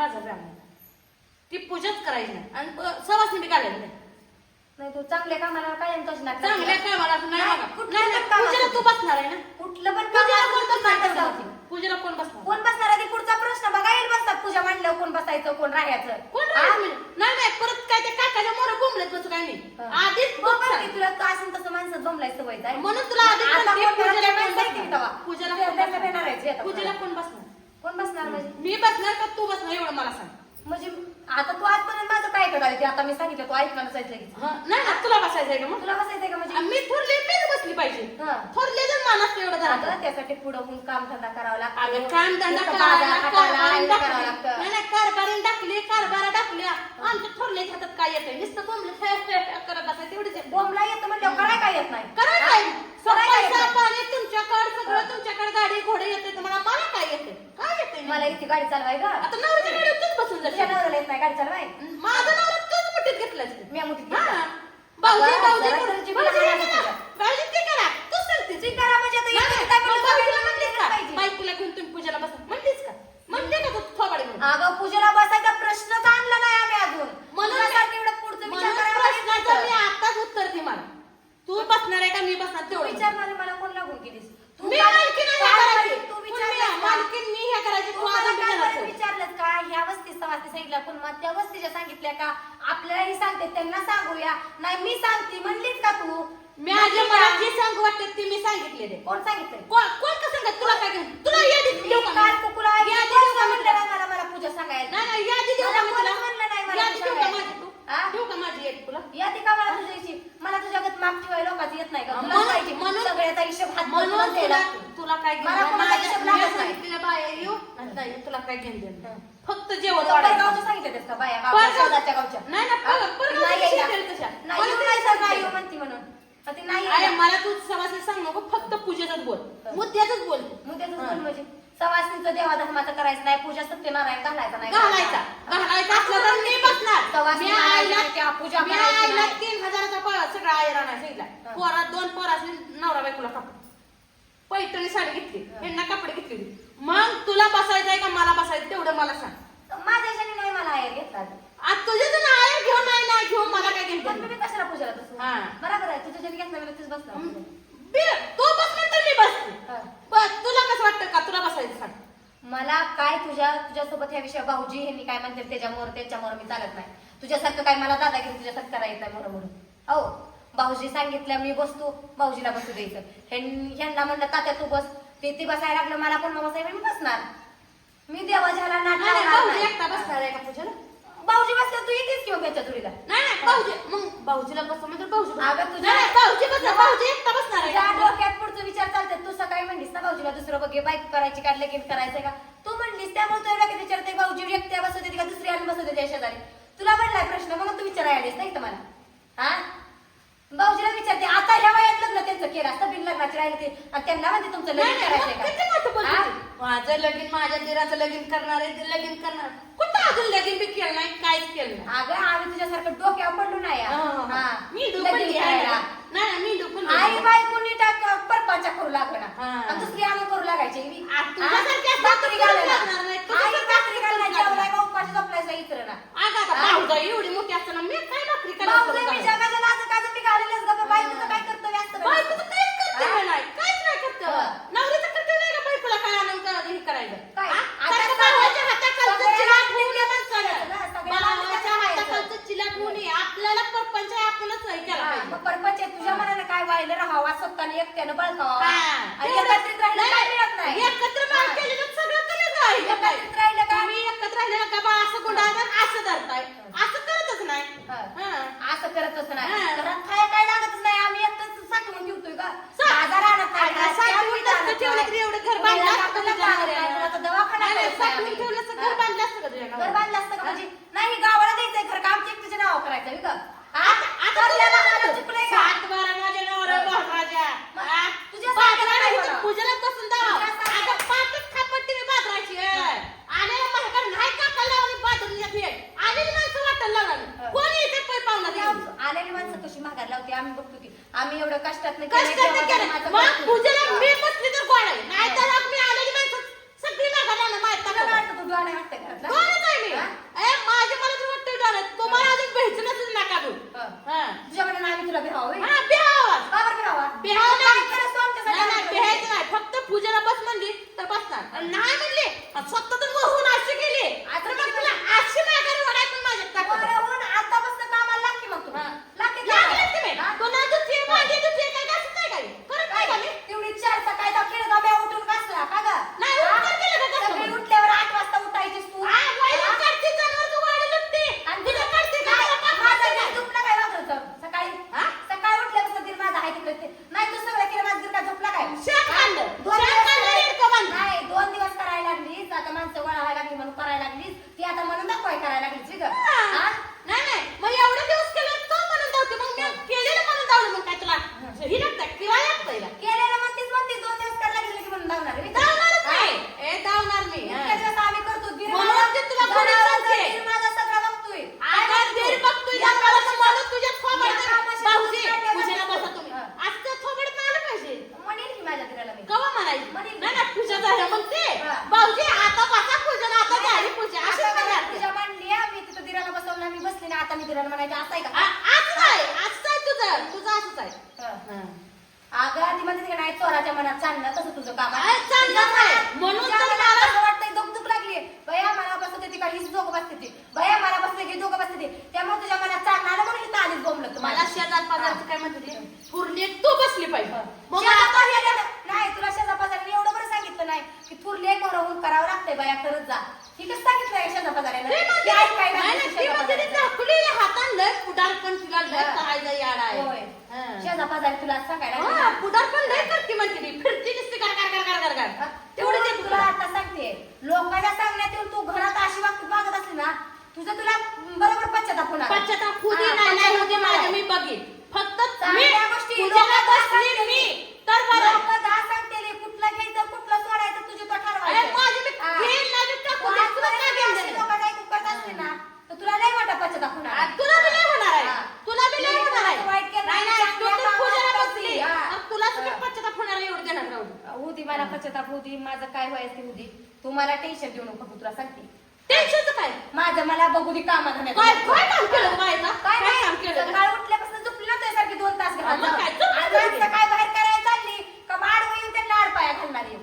बाजार राहणार ती पूजाच करायची नाही. आणि सवासणी बी घालायची नाही. नाही तू चांगल्या कामाला काय तोच ना चांगल्या कामाला असं नाही नाही, बघा. कुठलं नाही, नाही, पण काम पूजेला असू तू बसणार आहे ना? कुठलं पण पूजेला कोण बसणार? पूजेला कोण बसणार? कोण बसणार आहे? ते पुढचा प्रश्न बघा येईल बसतात. पूजा म्हणलं कोण बसायचं कोण राहायचं? कोण म्हणजे? नाही नाही परत काय ते काकाच्या मोर घुमलेत तसं काय नाही हा. आधीच बघ तुला असं तसं माणसं जमलाय सवय जाय. म्हणून तुला आधीच आता म्हणते, कोण पूजेला कोण बसणार? पूजेला कोण बसणार? पूजेला. कोण बसणार? कोण बसणार म्हणजे मी बसणार का तू बसणार एवढं मला सांग. म्हणजे आता तू आजपर्यंत माझं काय करायचं ते? आता मी सांगितलं तू ऐकणार जायचं लगेच हा, नाही ना तुला बसायचंय का मग? तुला बसायचंय का म्हणजे? मी थोरले मीच बसली पाहिजे. हा. थोरले जर मानस एवढं झालं त्यासाठी पुढे होऊन काम धंदा करावा लागतो. अगं काम धंदा नुसतं करायला बाजार हाताला करावं. लागतं. नाही कारभारी टाकली कारभार टाकल्या आमच्या थोरले हातात काय येते नुसतं बोंबलं हे, हे, हे करत असायचं तेवढीच आहे. बोंबला येतं म्हणजे कराय काय येत नाही करा हा? काय कराय काय येत पैसा नाही? पाणी तुमच्याकडे सगळं तुमच्याकडे गाडी घोडे येते तुम्हाला मला काय येते काय येते मला इथे गाडी चालवाय का आता नवऱ्याच्या गाडीवर तूच बसून तुझ्या जाशील नवऱ्याला येत नाही गाडी चालवाय. माझं नवरा तूच मुठीत घेतलास. मी मुठीत हा. घेतला. भाऊजी अगं, भाऊजी जरा म्हणून- तुझी भाऊजी बिना हे बिना करा. भाऊजी ते करा. तू. सांगते तुझी करा म्हणजे आता नाही, इथे नाही, काय मग म्हणलं भाऊजीला पाहिजे, म्हणलीस म्हणलं का? पाहिजे. बायकोला घेऊन तुम्ही पूजेला बसा. म्हणलीस का? म्हणते का तू थोबाड अगं पूजेला बसायचा प्रश्नच आणला नाही आम्ही अजून. म्हणून तुझ्यासारखं एवढं पुढचं विचार म्हणून करायला प्रश्नाचं पाहिजे. मी आताच उत्तर दे मला तू बसणार आहे का? मी बसणार. तू तेवढं. विचार मला मला कोण लागून केलीस तू मी काय- मालकीण आहे काय ह्या घराची. तू पण विचारलंस मी हे करायची तू तू मला काय बरं विचारलंस का? ह्या वस्ती समाजती सांगितल्या पण मग त्या वस्तीच्या सांगितल्या का? आपल्यालाही सांगते त्यांना सांगूया. नाही मी सांगते म्हणलीस का तू? मी माझ्या म्हणली का? जे सांगू वाटते ते मी सांगितलेले कोण सांगितलंय? कोण कोण कसं सांगत? तुला काय तुला यादी मी देऊ का काल मी? कुकुला यादी यादी देऊ का म्हणलं? नाही मला मला पूजा सांगायला? नाही नाही यादी देऊ मला का मी म्हणलं नाही मला यादी देऊ का सांगायला. माझी तू? हा? देऊ का माझी यादी तुला? यादी का मला तुझ्याची मला तुझ्याकडे माग ठेवायला लोकांचं येत नाही का? तुला म्हणून- पाहिजे. म्हणून- सगळ्याचा हिशोब हात म्हणून तुला काय मला? सांगितलेल्या बाया येऊ आणि ताई तुला काय घेऊन दे हं. फक्त जेवण वाढायचं. सांगितलं तेच का बाया परगाव- गावच्या नाही ना, पर-? परगावच्या नाही यायला. शेजारी कशा? नाही मला येऊ ते नाही सांगायचं. सांग, नाही येऊ म्हणती म्हणून मग ती नाही अरे. मला तू सवासनी सांग नको फक्त पूजेचंच बोल मुद्द्याच बोल मग त्याचं हा. बोल म्हणजे सवासनीचं देवा धर्माचं करायचं नाही पूजा सत्यनारायण घालायचा नाही घालायचा घालायचा असलं तर मी बसणार सवासनी मी घालायची आईला नाही, त्या पूजा मी करायची आईला नाही. तीन हजाराचा पगार सगळा आयरा नाही हा. पोरात दोन पोरासनी नवरा बायकोला कपडे पैठणी साडी घेतली. ह्यांना कपडे घेतली मग तुला बसायचंय का मला बसायचं तेवढं मला सांग. माझ्या याच्याने नाही मला आयर आज तुझे आयर घेऊन नाही घेऊन मला काय घेऊन मी कशाला पूजाला बसू हा. बरोबर आहे तुझ्या जणी घेतला मी बसला. तो बसते. बस तुला कसं वाटतं का? तुला बसायचं सांग. मला काय तुझ्या तुझ्यासोबत ह्या विषय भाऊजी हे काय म्हणते त्याच्यामुळे त्याच्यामुळे मी चालत नाही. तुझ्यासारखं काय मला दादागिरी तुझ्यासारखं करायला येत नाही म्हणून म्हणून. हो. भाऊजी सांगितलं मी बसतो. भाऊजीला बसू द्यायचं. ह्यां- ह्यांना म्हणलं तात्या तू बस. ते ती बसायला लागलं मला पण मग बसायला मी बसणार. मी देवाच्याला नाट नाही, नाही, लावणार भाऊजी नाही. एकटा बसणार आहे का पूजेला? भाऊजी बसल्या तू येतेस किंवा त्याच्या तुरीला नाही नाही भाऊजी मग भाऊजीला बसतो म्हणजे भाऊजी. अगं तुझ्या- भाऊजी भाऊजी एकटा बसणार आहे का? डोक्यात पुढचं विचार चालतात तू सकाळी म्हणलीस ना भाऊजीला दुसरं बघे बाईक करायची का लगीन करायचंय का? तू म्हणलीस त्यामुळे तुझ्या डोक्यात विचारते भाऊजी एकट्या बसत होती का दुसरी आणून बसत होती त्या शेजारी? तुला म्हणलाय प्रश्न म्हणून तू विचारायला आलीस नाही का मला. हा भाऊजीला विचारते आता ह्या त्यांचं केलं असतं बिन लग्नाचे राहिले ते आणि त्यांना म्हणते तुमचं लग्न नाही, मग किती मोठं करायचंय बोलते का ती. माझं लगीन माझ्या दिराचं लगीन करणार आहे ते लगीन करणार कुठं अजून लगीन बी केलं नाही काहीच केलं नाही? अगं आम्ही तुझ्यासारखं डोक्यावर पडलो नाही हा, हा, हा. मी करायला. नाही नाही, मी आई बाई कोणी टाक परपाच्या करू लागलं ना हा. आणि दुसरी आणून करू लागायची मी आ, तुझ्यासारखी भाकरी घालायला. लागणार. आई तुझ्यासारखी भाकरी लागणार. उपाशी झोपलायचा इतर ना अगं आता. भाऊजाई एवढी मोठी असताना मी काय भाकरी करायला मी काजं मी घालेलच गं, बाई तुझं काय कर्तव्य असतं बाई, का? तुझं काहीच कर्तव्य हा? नाही काहीच नाही कर्तव्य हा. नवरीचं कर्तव्य नाही का बायकोला काय आणून का हे करायचं काय? हा? आता सारखं सगळ्या- भावाच्या हाताखालचं सगळ्या चिलाट हाताखाली होऊ नये करायचं माणसाला. ना, सगळ्या भावाच्या हाताखाली हाताखालचं चिलाट होऊ नये. आपल्याला परपंच आहे, आपणच हे केलं हा, पाहिजे. मग परपंच आहे, तुझ्या मनाने काय वाहिलं राहावा स्वतःने एकट्यानं बळकावा. आणि एकत्रित राहिलं काय मिळत नाही? एकत्र मार. केलं तर सगळं कमी जाईल. एकत्रित राहिलं का? तुम्ही एकत्र राहिले का? बा असं गुंडाळतात असं धरताय. असं करतच नाही. असं करतच नाही. घरात खाया काय लागतच नाही? आम्ही एकटंच साठवून ठेवतोय का? ठेवलं तरी एवढं घर बांधलं दवाखाना साठवून. ठेवलं. घर बांधलं असतं का घर? बांधलं असतं का म्हणजे? नाही गावाला द्यायचंय घर का? आमच्या एकट्याच्या नाव करायचं का? आता आता कष्टात कष्टात केलं मग पूजेला मी बसली तर कोण आहे. नाही तर मी आलेली माणसं सगळी माझा मला वाटतं तू डोळे वाटतं का कोणच मी. माझे मला तर वाटतं डोळे तुम्हाला अजून भेटणंच नका तू? तुझ्याकडे नाही तुला भेहावं हा भेहावा फक्त पूजेला बस म्हणली तर बसणार. नाही म्हणले स्वतः तर होऊन अशी गेली. आता काय चोराच्या मनात चालणं कसं तुझं काम असं वाटतंय मला हीच बसते मला बसते दोघं बसते त्यामुळे तुझ्या मनात आधीच काय म्हणते बसली पाहिजे. नाही तुला एवढं बरं सांगितलं नाही की करावं लागतंय जा. सांगितलं होय. शेजापाजारी तुला सांगायला मला टेन्शन देऊ नको तुला सांगते टेन्शन काय? माझं मला बघू दे काम नाही काय काय काम केलं बायला काय काय काम केलं? सकाळ उठल्यापासून झोपली ना सारखी दोन तास घालून. काय? काय बाहेर करायला चालली का माड होईल ते लाड पाया घालणार येऊ